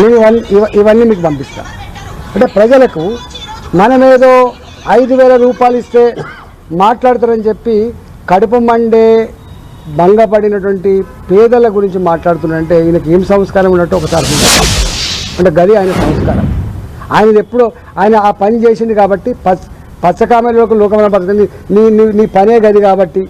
నేను ఇవన్నీ ఇవన్నీ మీకు పంపిస్తాను అంటే ప్రజలకు మనమేదో ఐదు వేల రూపాయలు ఇస్తే మాట్లాడతారని చెప్పి కడుపు మండే భంగపడినటువంటి పేదల గురించి మాట్లాడుతున్నారంటే ఈయనకి ఏం సంస్కారం ఉన్నట్టు ఒకసారి అంటే గది ఆయన సంస్కారం. ఆయన ఎప్పుడో ఆయన ఆ పని చేసింది కాబట్టి పచ్చ పచ్చకామెలోకి లోకమైన పద్ధతి నీ నీ నీ పనే గది కాబట్టి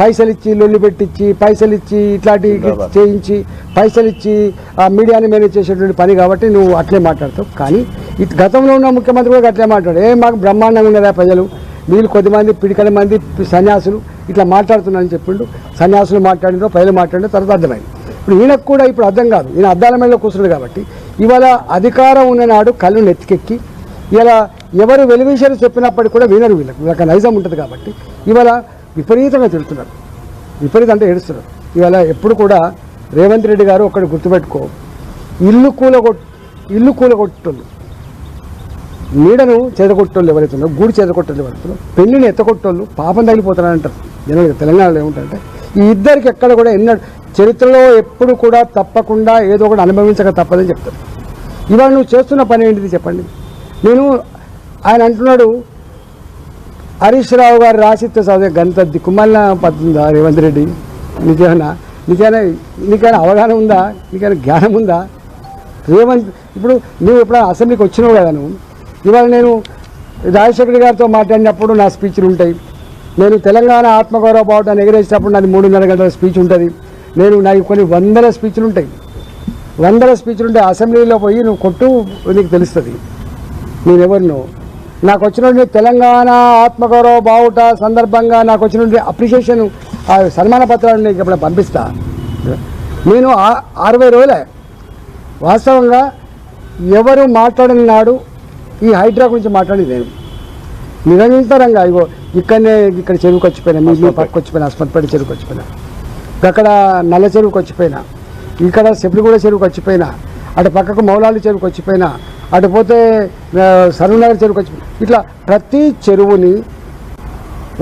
పైసలు ఇచ్చి లొల్లి పెట్టించి పైసలు ఇచ్చి ఇట్లాంటి చేయించి పైసలు ఇచ్చి ఆ మీడియాని మేనేజ్ చేసేటువంటి పని కాబట్టి నువ్వు అట్లే మాట్లాడతావు. కానీ ఇట్ గతంలో ఉన్న ముఖ్యమంత్రి కూడా అట్లే మాట్లాడు ఏ మాకు బ్రహ్మాండంగా ఉన్నదా ప్రజలు? వీళ్ళు కొద్దిమంది పిడికల మంది సన్యాసులు. ఇట్లా మాట్లాడుతున్నారని చెప్పిండు. సన్యాసులు మాట్లాడినో ప్రజలు మాట్లాడినో తర్వాత అర్థమైంది. ఇప్పుడు ఈయనకు కూడా ఇప్పుడు అర్థం కాదు. ఈయన అద్దాల మీద కూర్చున్నాడు కాబట్టి ఇవాళ అధికారం ఉన్ననాడు కళ్ళు నెత్తికెక్కి ఇలా ఎవరు వెలువిషయాలు చెప్పినప్పటికీ కూడా వినరు వీళ్ళకి. వీళ్ళకి నైజం ఉంటుంది కాబట్టి ఇవాళ విపరీతంగా తిడుతున్నారు. విపరీతం అంటే ఏడుస్తున్నారు. ఇవాళ ఎప్పుడు కూడా రేవంత్ రెడ్డి గారు ఒకటి గుర్తుపెట్టుకో. ఇల్లు కూలగొట్ ఇల్లు కూలగొట్టోళ్ళు. నీడను చెదగొట్టోళ్ళు ఎవరైతే గూడు చెదగొట్టోళ్ళు ఎవరైతే పెళ్ళిని ఎత్తగొట్టోళ్ళు పాపం తగిలిపోతారంటారు జనరల్గా తెలంగాణలో ఏముంటారంటే ఈ ఇద్దరికి ఎక్కడ కూడా ఎన్న చరిత్రలో ఎప్పుడు కూడా తప్పకుండా ఏదో ఒకటి అనుభవించక తప్పదని చెప్తారు. ఇవాళ నువ్వు చేస్తున్న పని ఏంటిది చెప్పండి. నేను ఆయన అంటున్నాడు హరీష్ రావు గారు రాసిస్తే చదివే గంత దిక్కుమల్ల పడుతుందా రేవంత్ రెడ్డి? నిజమేనా నీకైనా నీకైనా అవగాహన ఉందా? నీకైనా జ్ఞానం ఉందా? రేవంత్ ఇప్పుడు నువ్వు ఎప్పుడైనా అసెంబ్లీకి వచ్చినావు కదా నువ్వు? ఇవాళ నేను రాజశేఖర్ గారితో మాట్లాడినప్పుడు నా స్పీచ్లు ఉంటాయి. నేను తెలంగాణ ఆత్మగౌరవ బావుటాన్ని ఎగరేసినప్పుడు నాది మూడున్నర గంటల స్పీచ్ ఉంటుంది. నేను నాకు కొన్ని వందల స్పీచ్లు ఉంటాయి. వందల స్పీచ్లు ఉంటాయి అసెంబ్లీలో పోయి నువ్వు కొట్టు నీకు తెలుస్తుంది. నేనెవరినో నాకు వచ్చినటువంటి తెలంగాణ ఆత్మగౌరవ బావుట సందర్భంగా నాకు వచ్చినటువంటి అప్రిషియేషన్ ఆ సన్మాన పత్రాలు నీకు ఇప్పుడు పంపిస్తా. నేను ఆ- అరవై రోజులే వాస్తవంగా ఎవరు మాట్లాడిన నాడు ఈ హైడ్రా గురించి మాట్లాడింది నేను. నిరంతరంగా ఇగో ఇక్కడనే ఇక్కడ చెరువుకి వచ్చిపోయినా మీ మీ పక్కకు వచ్చిపోయినా అస్మత్పేట చెరువుకి వచ్చిపోయినా అక్కడ నల్ల చెరువుకి వచ్చిపోయినా ఇక్కడ సెప్లిగూడ చెరువుకి వచ్చిపోయినా అటు పక్కకు మౌలాలి చెరువుకి వచ్చిపోయినా అటు పోతే ఆ, చెరువుకి వచ్చి ఇట్లా ప్రతి చెరువుని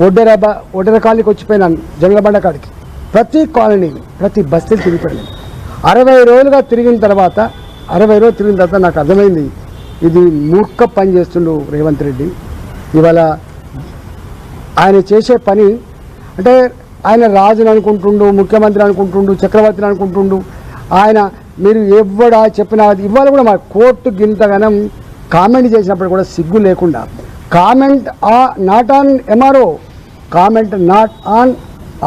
ఒడ్డెర ఒడ్డెర కాలనీకి వచ్చిపోయినాను జంగబండ కాడికి ప్రతి కాలనీని ప్రతి బస్తీని తిరిగిపోయినాను అరవై రోజులుగా తిరిగిన తర్వాత అరవై రోజులు తిరిగిన తర్వాత నాకు అర్థమైంది ఇది మూర్ఖ పని చేస్తుండు రేవంత్ రెడ్డి. ఇవాళ ఆయన చేసే పని అంటే ఆయన రాజుని అనుకుంటుండు ముఖ్యమంత్రి అనుకుంటుండు చక్రవర్తిని అనుకుంటుండు ఆయన మీరు ఎవడా చెప్పినా ఇవాళ కూడా మా కోర్టు గింతగనం కామెంట్ చేసినప్పుడు కూడా సిగ్గు లేకుండా. కామెంట్ ఆ not on MRO comment not on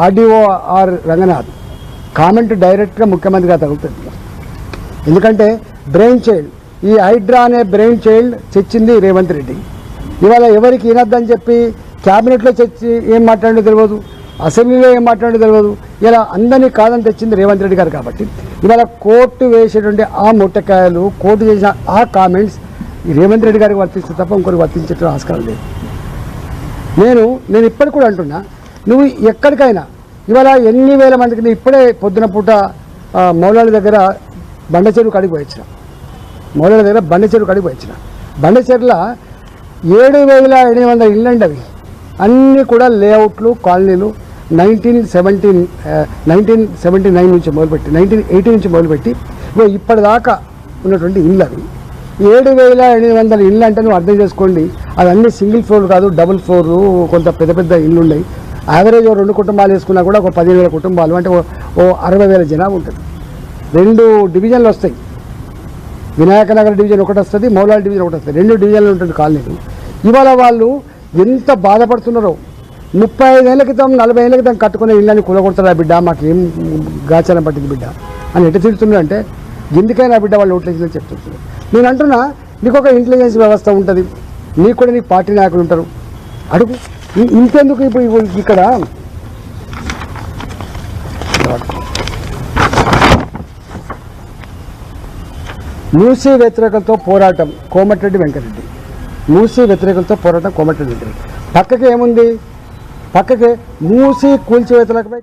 RDO R Ranganath. Comment డైరెక్ట్గా ముఖ్యమంత్రిగా తగులుతుంది. ఎందుకంటే బ్రెయిన్ చైల్డ్. ఈ హైడ్రా అనే బ్రెయిన్ చైల్డ్ చచ్చింది రేవంత్ రెడ్డి. ఇవాళ ఎవరికి వినొద్దని చెప్పి క్యాబినెట్లో చచ్చి ఏం మాట్లాడో తెలియదు. అసెంబ్లీలో ఏం మాట్లాడేది తెలియదు ఇలా అందరినీ కాదని తెచ్చింది రేవంత్ రెడ్డి గారు కాబట్టి. ఇవాళ కోర్టు వేసేటువంటి ఆ ముట్టకాయలు కోర్టు చేసిన ఆ కామెంట్స్ ఈ రేవంత్ రెడ్డి గారికి వర్తిస్తే తప్ప ఇంకొకరికి వర్తించే ఆస్కారం లేదు. నేను నేను ఇప్పటికి కూడా అంటున్నా నువ్వు ఎక్కడికైనా ఇవాళ ఎన్ని వేల మందికి నేను ఇప్పుడే పొద్దున పూట మౌలాల దగ్గర బండ చెరువు కడిగి పోయించిన మౌలాల దగ్గర బండ చెరువు కడిగి పోయించిన బండ చెరువుల ఏడు వేల ఎనిమిది వందల ఇళ్ళు అవి అన్నీ కూడా లేఅవుట్లు కాలనీలు nineteen seventeen nineteen seventy nine నుంచి మొదలుపెట్టి నైన్టీన్ ఎయిటీ నుంచి మొదలుపెట్టి ఇప్పటిదాకా ఉన్నటువంటి ఇళ్ళు అవి ఏడు వేల ఎనిమిది వందల ఇళ్ళు అంటే నువ్వు అర్థం చేసుకోండి అవన్నీ సింగిల్ ఫ్లోర్ కాదు డబుల్ ఫ్లోర్ కొంత పెద్ద పెద్ద ఇళ్ళు ఉన్నాయి. యావరేజ్ రెండు కుటుంబాలు వేసుకున్నా కూడా ఒక పదిహేను వేల కుటుంబాలు అంటే ఓ- అరవై వేల జనాభా ఉంటుంది. రెండు డివిజన్లు వస్తాయి. వినాయకనగర్ డివిజన్ ఒకటి వస్తుంది మౌలాలి డివిజన్ ఒకటి వస్తుంది. రెండు డివిజన్లు ఉంటుంది కాలనీలు. ఇవాళ వాళ్ళు ఎంత బాధపడుతున్నారో ముప్పై ఐదేళ్ళ క్రితం నలభై ఏళ్ళ క్రితం కట్టుకునే ఇళ్ళని కూలగొడతారా బిడ్డ. మాకేం గాచారం పట్టింది బిడ్డ? అని ఎటు తిడుతున్నా అంటే ఎందుకైనా బిడ్డ వాళ్ళు ఓట్లేసిందని చెప్తున్నారు నేను అంటున్నా నీకు ఒక ఇంటెలిజెన్స్ వ్యవస్థ ఉంటుంది. నీకు కూడా నీకు పార్టీ నాయకులు ఉంటారు. అడుగు. ఇంతెందుకు ఇంకెందుకు ఇప్పుడు ఇక్కడ? మూసీ వ్యతిరేకలతో పోరాటం కోమటిరెడ్డి వెంకటరెడ్డి. మూసీ వ్యతిరేకలతో పోరాటం కోమటిరెడ్డి వెంకటరెడ్డి. పక్కకి ఏముంది? పక్కకి మూసి కూల్చివేతలపై